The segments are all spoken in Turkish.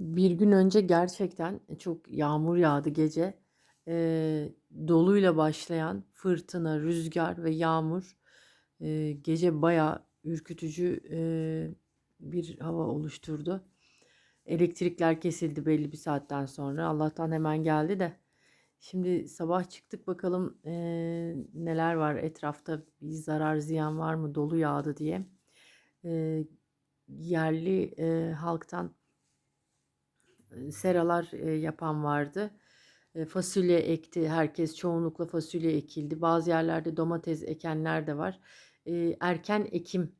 Bir gün önce gerçekten çok yağmur yağdı gece. Eee, doluyla başlayan fırtına, rüzgar ve yağmur eee, gece bayağı ürkütücü eee, bir hava oluşturdu. Elektrikler kesildi belli bir saatten sonra. Allah'tan hemen geldi de. Şimdi sabah çıktık bakalım eee, neler var etrafta bir zarar ziyan var mı dolu yağdı diye. Eee, yerli eee, halktan seralar yapan vardı. Fasulye ekti herkes. Çoğunlukla fasulye ekildi. Bazı yerlerde domates ekenler de var. Erken ekim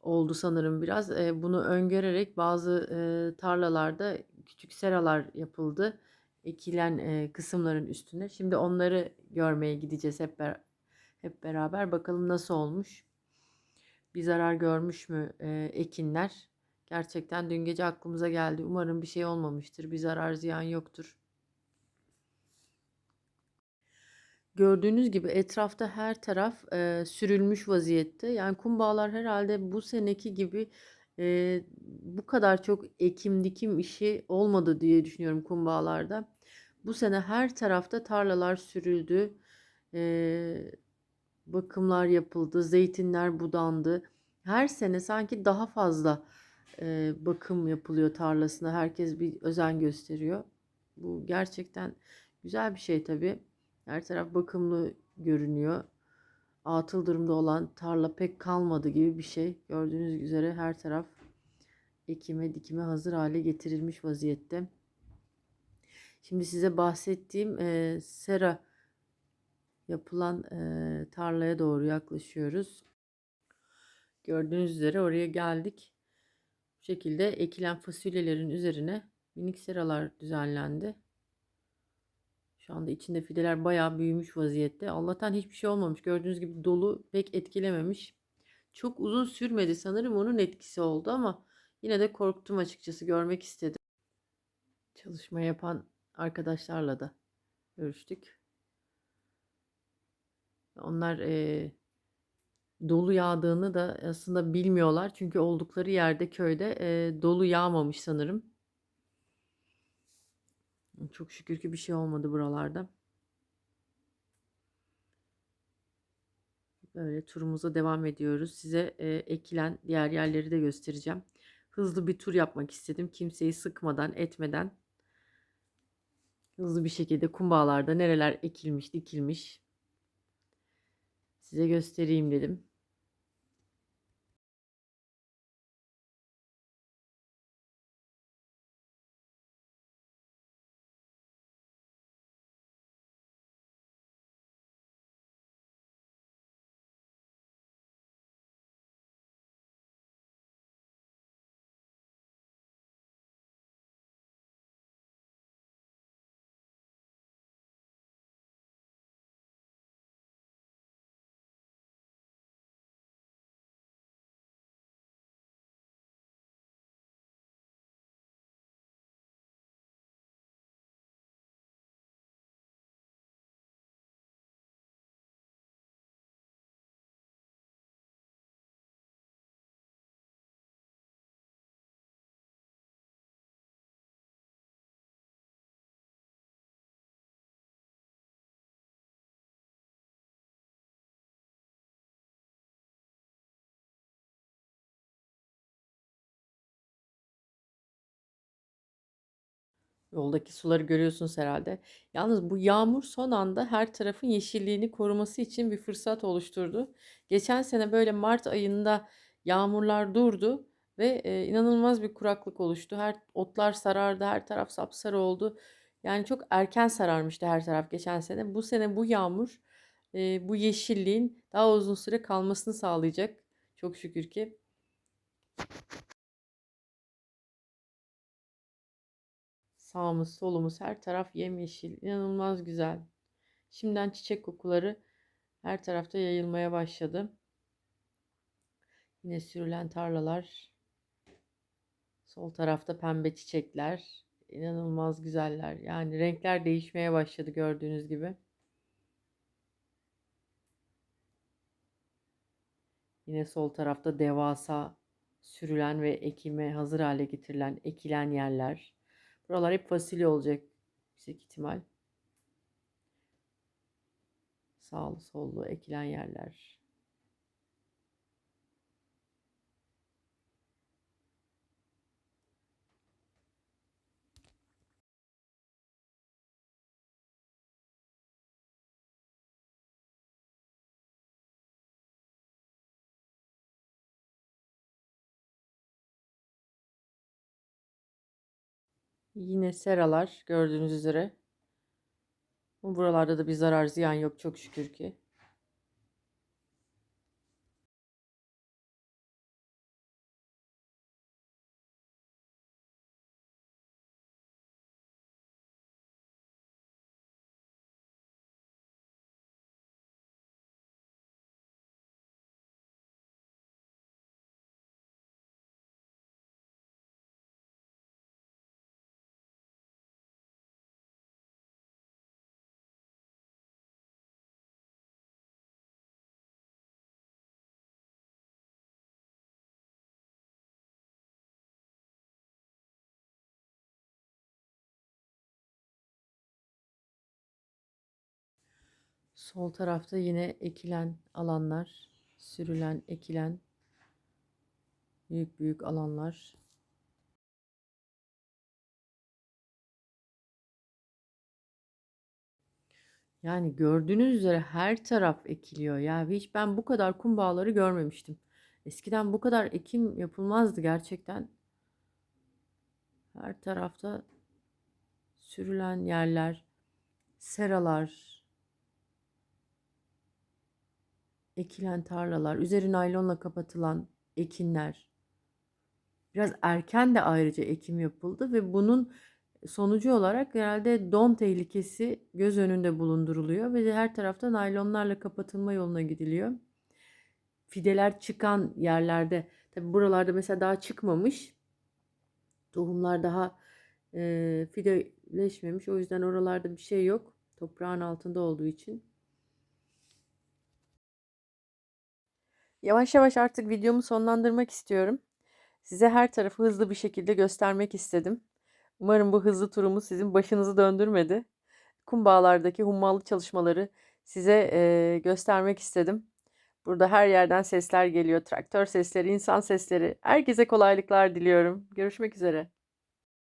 oldu sanırım biraz. Bunu öngörerek bazı tarlalarda küçük seralar yapıldı. Ekilen kısımların üstüne. Şimdi onları görmeye gideceğiz hep ber- hep beraber. Bakalım nasıl olmuş. Bir zarar görmüş mü ekinler? Gerçekten dün gece aklımıza geldi. Umarım bir şey olmamıştır. Bir zarar ziyan yoktur. Gördüğünüz gibi etrafta her taraf eee, sürülmüş vaziyette. Yani kumbağalar herhalde bu seneki gibi eee, bu kadar çok ekim dikim işi olmadı diye düşünüyorum kumbağalarda. Bu sene her tarafta tarlalar sürüldü. Eee, bakımlar yapıldı. Zeytinler budandı. Her sene sanki daha fazla eee, bakım yapılıyor tarlasına. Herkes bir özen gösteriyor. Bu gerçekten güzel bir şey tabii. Her taraf bakımlı görünüyor. Atıl durumda olan tarla pek kalmadı gibi bir şey. Gördüğünüz üzere her taraf ekime dikime hazır hale getirilmiş vaziyette. Şimdi size bahsettiğim eee, sera yapılan eee, tarlaya doğru yaklaşıyoruz. Gördüğünüz üzere oraya geldik. Şekilde ekilen fasulyelerin üzerine minik seralar düzenlendi. Şu anda içinde fideler bayağı büyümüş vaziyette. Allah'tan hiçbir şey olmamış. Gördüğünüz gibi dolu pek etkilememiş. Çok uzun sürmedi sanırım onun etkisi oldu ama yine de korktum açıkçası görmek istedim. Çalışma yapan arkadaşlarla da görüştük. Onlar eee, dolu yağdığını da aslında bilmiyorlar. Çünkü oldukları yerde köyde eee, dolu yağmamış sanırım. Çok şükür ki bir şey olmadı buralarda. Böyle turumuza devam ediyoruz. Size e, ekilen diğer yerleri de göstereceğim. Hızlı bir tur yapmak istedim. Kimseyi sıkmadan, etmeden. Hızlı bir şekilde kumbağalarda nereler ekilmiş, dikilmiş. Size göstereyim dedim. Yoldaki suları görüyorsunuz herhalde. Yalnız bu yağmur son anda her tarafın yeşilliğini koruması için bir fırsat oluşturdu. Geçen sene böyle Mart ayında yağmurlar durdu ve e, inanılmaz bir kuraklık oluştu. Her otlar sarardı, her taraf sapsarı oldu. Yani çok erken sararmıştı her taraf geçen sene. Bu sene bu yağmur e, bu yeşilliğin daha uzun süre kalmasını sağlayacak. Çok şükür ki. Sağımız solumuz her taraf yemyeşil. inanılmaz güzel. Şimdiden çiçek kokuları her tarafta yayılmaya başladı. Yine sürülen tarlalar. Sol tarafta pembe çiçekler. inanılmaz güzeller. Yani renkler değişmeye başladı gördüğünüz gibi. Yine sol tarafta devasa sürülen ve ekime hazır hale getirilen ekilen yerler. Buralar hep fasulye olacak. Yüksek ihtimal. Sağlı sollu ekilen yerler. Yine seralar gördüğünüz üzere. Bu Buralarda da bir zarar ziyan yok çok şükür ki. Sol tarafta yine ekilen alanlar, sürülen, ekilen büyük büyük alanlar. Yani gördüğünüz üzere her taraf ekiliyor. Ya hiç ben bu kadar kum bağları görmemiştim. Eskiden bu kadar ekim yapılmazdı gerçekten. Her tarafta sürülen yerler, seralar, ekilen tarlalar, üzeri naylonla kapatılan ekinler. Biraz erken de ayrıca ekim yapıldı ve bunun sonucu olarak genelde don tehlikesi göz önünde bulunduruluyor ve her tarafta naylonlarla kapatılma yoluna gidiliyor. Fideler çıkan yerlerde, tabi buralarda mesela daha çıkmamış, tohumlar daha e, fideleşmemiş. O yüzden oralarda bir şey yok. Toprağın altında olduğu için. Yavaş yavaş artık videomu sonlandırmak istiyorum. Size her tarafı hızlı bir şekilde göstermek istedim. Umarım bu hızlı turumuz sizin başınızı döndürmedi. Kumbağalardaki hummalı çalışmaları size e, göstermek istedim. Burada her yerden sesler geliyor. Traktör sesleri, insan sesleri. Herkese kolaylıklar diliyorum. Görüşmek üzere.